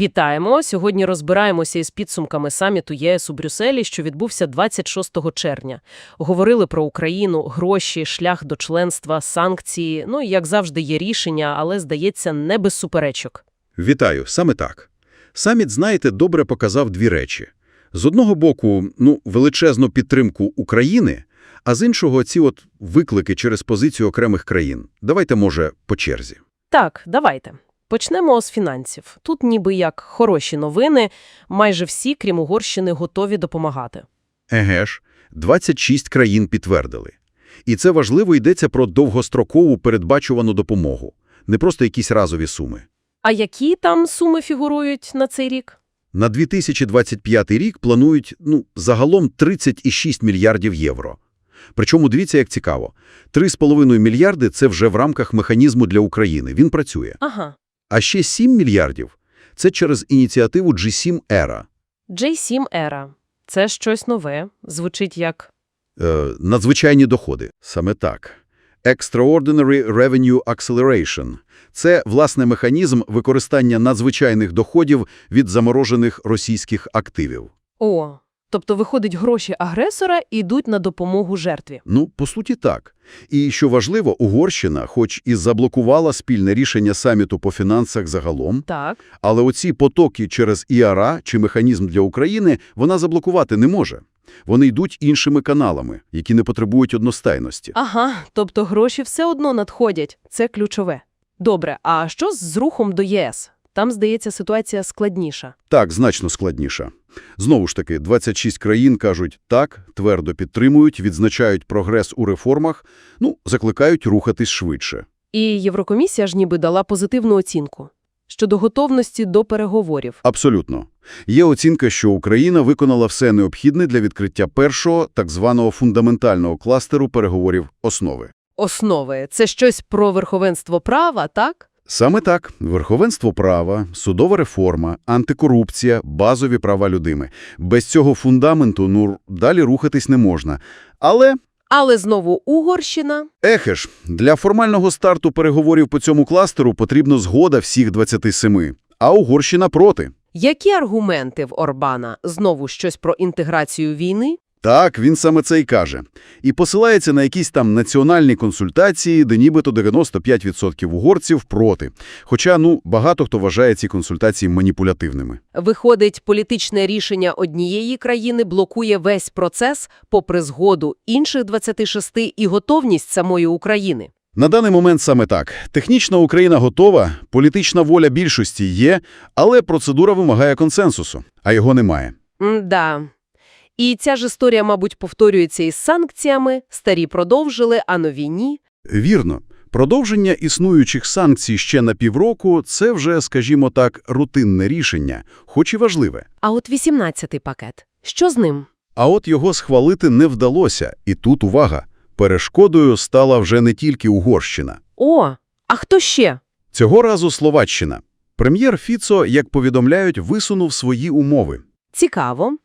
Вітаємо! Сьогодні розбираємося із підсумками саміту ЄС у Брюсселі, що відбувся 26 червня. Говорили про Україну, гроші, шлях до членства, санкції. Ну і, як завжди, є рішення, але, здається, не без суперечок. Вітаю, саме так. Саміт, знаєте, добре показав дві речі. З одного боку, ну, величезну підтримку України, а з іншого ці от виклики через позицію окремих країн. Давайте, може, по черзі. Так, давайте. Почнемо з фінансів. Тут ніби як хороші новини. Майже всі, крім Угорщини, готові допомагати. Еге ж, 26 країн підтвердили. І це важливо йдеться про довгострокову передбачувану допомогу, не просто якісь разові суми. А які там суми фігурують на цей рік? На 2025 рік планують, ну, загалом 36 мільярдів євро. Причому дивіться, як цікаво. 3,5 мільярди – це вже в рамках механізму для України. Він працює. Ага. А ще 7 мільярдів – це через ініціативу G7 ERA. J7 Era. Це щось нове. Звучить як Е, надзвичайні доходи. Саме так. Extraordinary Revenue Acceleration – це, власне, механізм використання надзвичайних доходів від заморожених російських активів. О, тобто виходить гроші агресора і йдуть на допомогу жертві. Ну, по суті, так. І, що важливо, Угорщина, хоч і заблокувала спільне рішення саміту по фінансах загалом, Так. але оці потоки через ІАРА чи механізм для України вона заблокувати не може. Вони йдуть іншими каналами, які не потребують одностайності. Ага, тобто гроші все одно надходять. Це ключове. Добре, а що з рухом до ЄС? Там, здається, ситуація складніша. Так, значно складніша. Знову ж таки, 26 країн кажуть «так», твердо підтримують, відзначають прогрес у реформах, ну, закликають рухатись швидше. І Єврокомісія ж ніби дала позитивну оцінку щодо готовності до переговорів. Абсолютно. Є оцінка, що Україна виконала все необхідне для відкриття першого, так званого фундаментального кластеру переговорів основи. Основи – це щось про верховенство права, так? Саме так. Верховенство права, судова реформа, антикорупція, базові права людини. Без цього фундаменту, ну, далі рухатись не можна. Але, Але знову Угорщина. ехе ж, для формального старту переговорів по цьому кластеру потрібно згода всіх 27, а Угорщина проти. Які аргументи в Орбана? Знову щось про інтеграцію війни? Так, він саме це й каже. І посилається на якісь там національні консультації, де нібито 95% угорців проти. Хоча, ну, багато хто вважає ці консультації маніпулятивними. Виходить, політичне рішення однієї країни блокує весь процес, попри згоду інших 26 і готовність самої України. На даний момент саме так. Технічна Україна готова, політична воля більшості є, але процедура вимагає консенсусу, а його немає. М-да. І ця ж історія, мабуть, повторюється із санкціями. Старі продовжили, а нові ні. Вірно. Продовження існуючих санкцій ще на півроку – це вже, скажімо так, рутинне рішення, хоч і важливе. А от 18-й пакет. Що з ним? А от його схвалити не вдалося, і тут увага. Перешкодою стала вже не тільки Угорщина. О, а хто ще? Цього разу Словаччина. Прем'єр Фіцо, як повідомляють, висунув свої умови. Цікаво.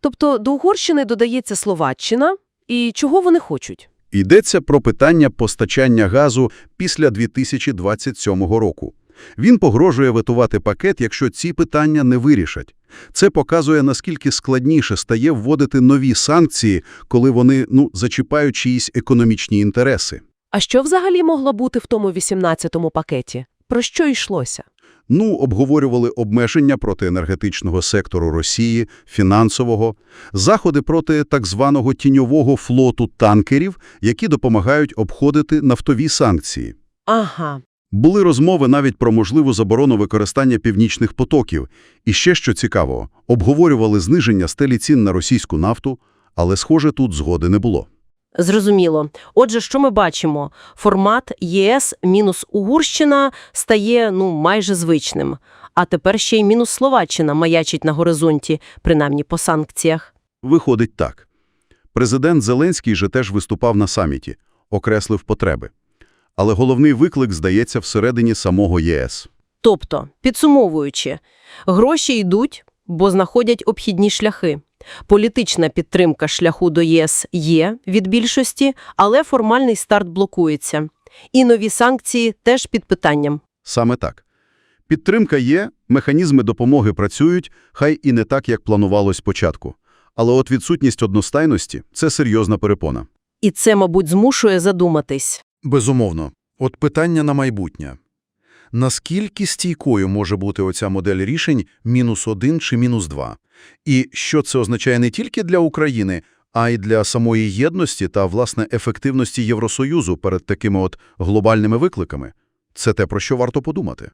Тобто до Угорщини додається Словаччина. І чого вони хочуть? Йдеться про питання постачання газу після 2027 року. Він погрожує ветувати пакет, якщо ці питання не вирішать. Це показує, наскільки складніше стає вводити нові санкції, коли вони, ну, зачіпають чиїсь економічні інтереси. А що взагалі могло бути в тому 18-му пакеті? Про що йшлося? Ну, обговорювали обмеження проти енергетичного сектору Росії, фінансового, заходи проти так званого тіньового флоту танкерів, які допомагають обходити нафтові санкції. Ага. Були розмови навіть про можливу заборону використання північних потоків. І ще, що цікаво, обговорювали зниження стелі цін на російську нафту, але, схоже, тут згоди не було. Зрозуміло. Отже, що ми бачимо? Формат ЄС мінус Угорщина стає, ну, майже звичним. А тепер ще й мінус Словаччина маячить на горизонті, принаймні по санкціях. Виходить так. Президент Зеленський же теж виступав на саміті, окреслив потреби. Але головний виклик, здається, всередині самого ЄС. Тобто, підсумовуючи, гроші йдуть, бо знаходять обхідні шляхи. Політична підтримка шляху до ЄС є від більшості, але формальний старт блокується. І нові санкції теж під питанням. Саме так. Підтримка є, механізми допомоги працюють, хай і не так, як планувалось спочатку. Але от відсутність одностайності – це серйозна перепона. І це, мабуть, змушує задуматись. Безумовно. От питання на майбутнє. Наскільки стійкою може бути оця модель рішень мінус один чи мінус два? І що це означає не тільки для України, а й для самої єдності та, власне, ефективності Євросоюзу перед такими от глобальними викликами? Це те, про що варто подумати.